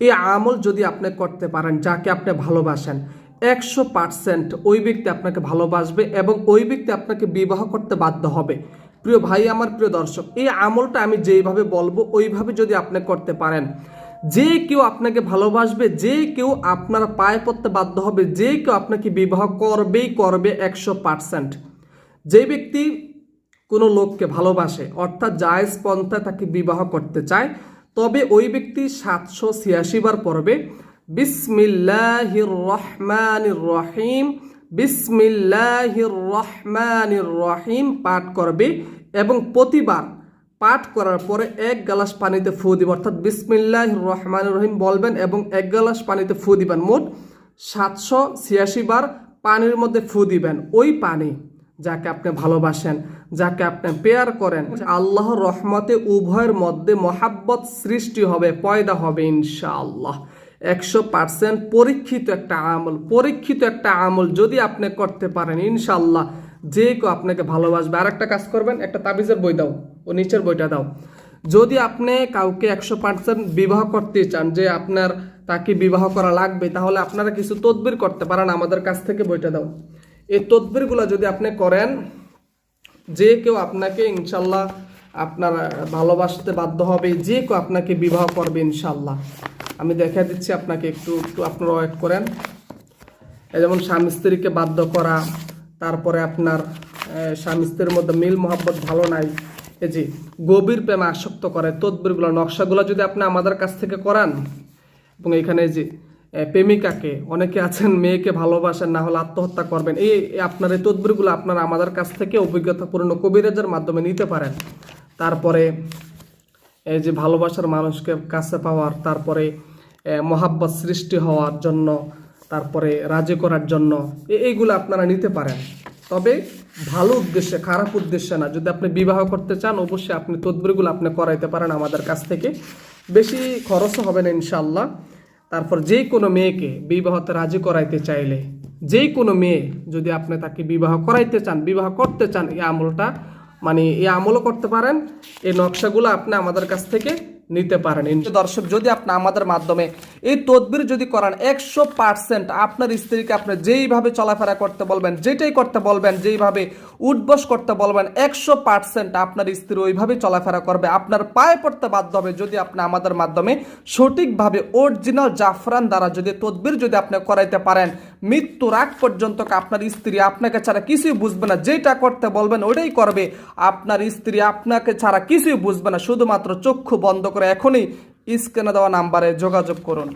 এই আমল যদি আপনি করতে পারেন, যাকে আপনি ভালোবাসেন, একশো পার্সেন্ট ওই ব্যক্তি আপনাকে ভালোবাসবে এবং ওই ব্যক্তি আপনাকে বিবাহ করতে বাধ্য হবে। প্রিয় ভাই, আমার প্রিয় দর্শক, এই আমলটা আমি যেইভাবে বলব, ওইভাবে যদি আপনি করতে পারেন, যে কেউ আপনাকে ভালোবাসবে, যে কেউ আপনার পায়ে পড়তে বাধ্য হবে, যে কেউ আপনাকে বিবাহ করবেই করবে একশো পার্সেন্ট যে ব্যক্তি কোনো লোককে ভালোবাসে, অর্থাৎ জায়েজ পন্থায় তাকে বিবাহ করতে চায় তবে ওই ব্যক্তি সাতশো ছিয়াশি বার পড়বে, বিসমিল্লাহির রহমানির রহিম, বিসমিল্লাহির রহমানির রহিম পাঠ করবে এবং প্রতিবার পাঠ করার পরে এক গ্লাস পানিতে ফু দিবেন অর্থাৎ বিসমিল্লাহ রহমান রহিম বলবেন এবং এক গ্লাস পানিতে ফু দিবেন। মোট সাতশো ছিয়াশি বার পানির মধ্যে ফু দিবেন। ওই পানি যাকে আপনি ভালোবাসেন, যাকে আপনি পেয়ার করেন, আল্লাহর রহমতে উভয়ের মধ্যে মহাব্বত সৃষ্টি হবে, পয়দা হবে ইনশাআল্লাহ। একশো পার্সেন্ট পরীক্ষিত একটা আমল, পরীক্ষিত একটা আমল যদি আপনি করতে পারেন ইনশাল্লাহ যে কেউ আপনাকে ভালোবাসবে। আর একটা কাজ করবেন, একটা তাবিজের বই দাও ও নিচের বইটা দাও। যদি আপনি কাউকে একশো পার্সেন্ট বিবাহ করতে চান, যে আপনার তাকে বিবাহ করা লাগবে, তাহলে আপনারা কিছু তদবির করতে পারেন, আমাদের কাছ থেকে বইটা দাও। এই তদবিরগুলো যদি আপনি করেন, যে কেউ আপনাকে ইনশাল্লাহ আপনার ভালোবাসতে বাধ্য হবে, যে কেউ আপনাকে বিবাহ করবে ইনশাল্লাহ। আমি দেখা দিচ্ছি আপনাকে একটু একটু আপনারা ওয়েট করেন। যেমন স্বামী স্ত্রীকে বাধ্য করা, তারপরে আপনার স্বামী স্ত্রীর মধ্যে মিল মোহাব্বত ভালো নাই, এই যে গভীর প্রেমে আসক্ত করে, তদবিরগুলো, নকশাগুলো যদি আপনি আমাদের কাছ থেকে করান, এবং এখানে যে প্রেমিকাকে, অনেকে আছেন মেয়েকে ভালোবাসেন, না হলে আত্মহত্যা করবেন। এই আপনার এই তদবিরগুলো আপনারা আমাদের কাছ থেকে অভিজ্ঞতাপূর্ণ কবিরাজের মাধ্যমে নিতে পারেন। তারপরে এই যে ভালোবাসার মানুষকে কাছে পাওয়ার, তারপরে মহাব্বত সৃষ্টি হওয়ার জন্য, তারপরে রাজি করার জন্য এইগুলো আপনারা নিতে পারেন। তবে ভালো উদ্দেশ্যে, খারাপ উদ্দেশ্যে না। যদি আপনি বিবাহ করতে চান, অবশ্যই আপনি তদবিরগুলো আপনি করাইতে পারেন আমাদের কাছ থেকে। বেশি খরচও হবে না ইনশাল্লাহ তারপর যে কোনো মেয়েকে বিবাহতে রাজি করাইতে চাইলে, যে কোনো মেয়ে যদি আপনি তাকে বিবাহ করাইতে চান, বিবাহ করতে চান, এই আমলটা মানে এই আমলও করতে পারেন, এই নকশাগুলো আপনি আমাদের কাছ থেকে নিতে পারেন। দর্শক, যদি আপনি আমাদের মাধ্যমে এই তদবির যদি করান একশো পার্সেন্ট আপনার স্ত্রীকে আপনি যেইভাবে চলাফেরা করতে বলবেন, যেটাই করতে বলবেন, যেইভাবে উঠবস করতে বলবেন, একশো পার্সেন্ট আপনার স্ত্রী ওইভাবে চলাফেরা করবে। আপনার পায়ে পড়তে বাধ্য হবে যদি আপনি আমাদের মাধ্যমে সঠিকভাবে অরিজিনাল জাফরান দ্বারা যদি তদবির যদি আপনি করাইতে পারেন, মৃত্যুর আগ পর্যন্ত আপনার স্ত্রী আপনাকে ছাড়া কিছুই বুঝবে না যেটা করতে বলবেন ওটাই করবে। আপনার স্ত্রী আপনাকে ছাড়া কিছুই বুঝবে না, শুধুমাত্র চক্ষু বন্ধ করে এখনই স্ক্রিনে দেওয়া নাম্বারে যোগাযোগ করুন।